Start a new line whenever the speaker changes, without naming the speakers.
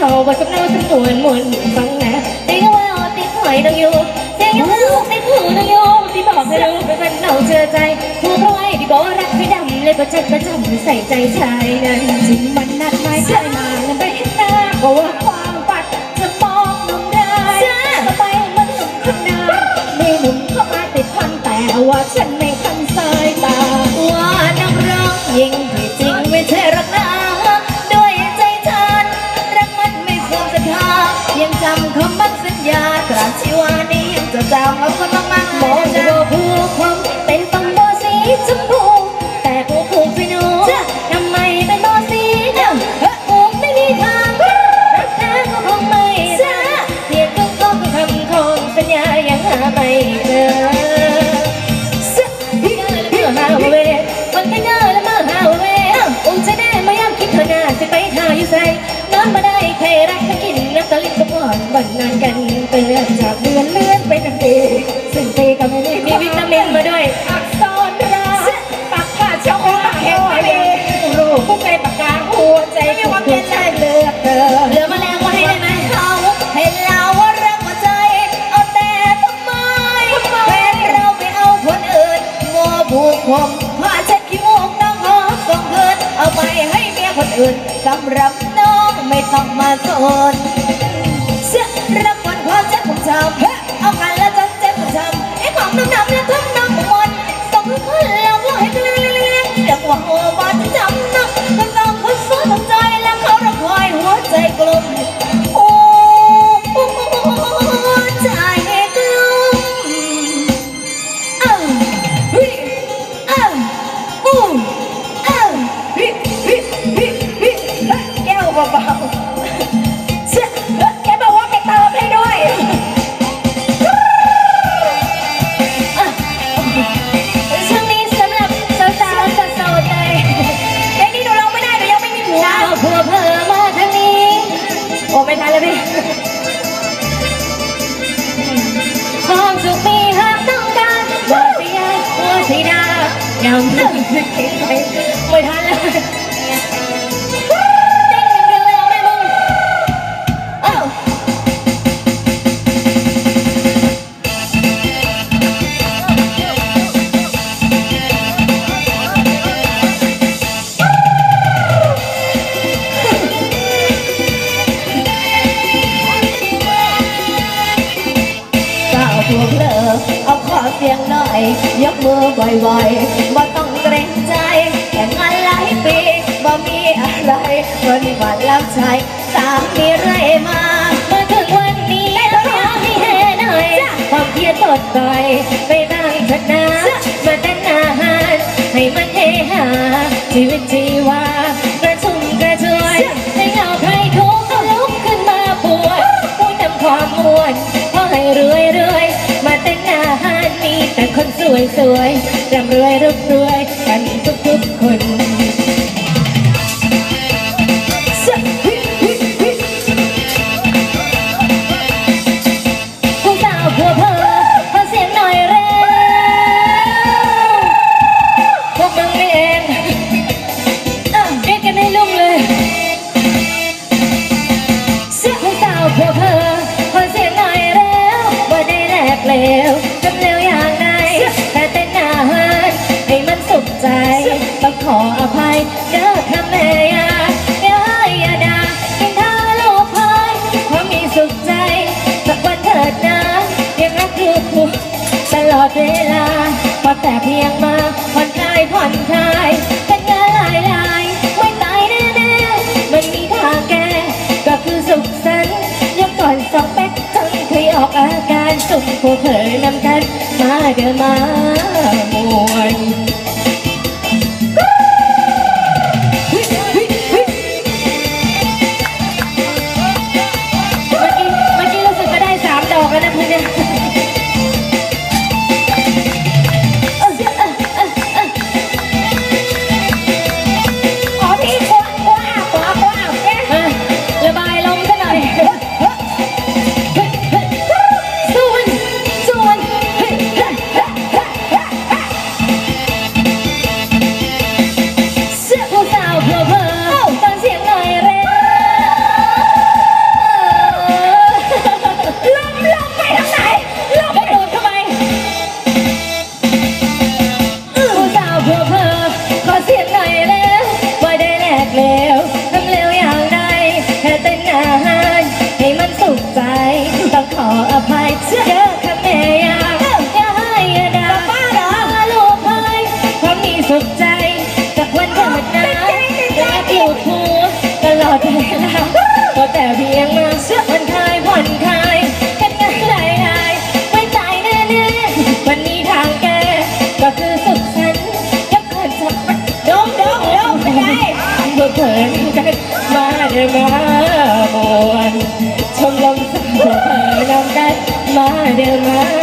เนื้อเอาบทสำเนาสำนวนมวลฟังนะตีก็ว่าตีหอยต้องอยู่เสียงยังว่าตีผู้ต้องอยู่ที่บอกให้รู้เป็นคนเอาเชื่อใจผู้ร้อยที่บอกรักพี่ดำเลยก็จัดประจำใส่ใจชายนั้นจริงมันนัดหมายใช่มาแล้วไปเห็นหน้าก็ว่า ตราบชีวานี้ยังจะจำเอาคนมากๆมองจะผู้ความเป็นตังโบสีชมพูแต่ผู้ผูกฟิโนทำไมเป็นโบสีดำผูกไม่มีทางรักแท้ก็คงไม่ได้เพียงก็ก็คำของสัญญายังหาไม่เจอพี่เดินแล้วเมื่อหาเวมันไม่เดินแล้วมาหาเวอุ้งใจแน่มาย่ำคิดเธอหน้าจะไปทาอยู่ใส่นอนมาได้ใครรักก็กินน้ำตาลิบก็พอนบันนานกัน อื่น
สำหรับน้องไม่ต้องมาสนเสียรับวันความเจ็บของจำเอ เบาๆเชื่อแกบอกว่าไปเติมให้ด้วยช่วงนี้สำหรับสาวๆโสดๆเลยเพลงนี้หนูร้องไม่ได้หนูยังไม่มีผัว
ดาวเพื่อเพอมาทางนี้
โอ้ไม่ทันแล้วพี่
ความสุขมีหากต้องการว่าเสียหัวสีดายังไม่คิดไปไม่ทันแล้ว
บ่อยๆบ่ต้องเกรงใจแข่งงานหลายปีบ่มีอะไรวันนี้วันแล้วใจสามมีไรมา
มาถึงวันนี้ขอให้เฮหน่อยความเครียดปลดปล่อยไปบ้างเถอะนะ แต่คนสวยสวยร่ำรวยร่ำรวย แต่เพียงมาผ่อนคลายผ่อนคลายเป็นงานหลายลายไม่ตายแน่แน่ๆไม่มีทางแก้ก็คือสุขสันต์ยังก่อนสองเป๊กจนเคยออกอาการสุขผู้เผยนำกันมาเดินมามวน ต้องขออภัยเยอะค่ะแม่ยาอย่าให้ยาดา
ป้าเหรอ
มาลูกเอ้ยความมีสุขใจจากวันเกิดนะและอยู่คู่ตลอดเวลาก็แต่เพียงมาเชื่อ วน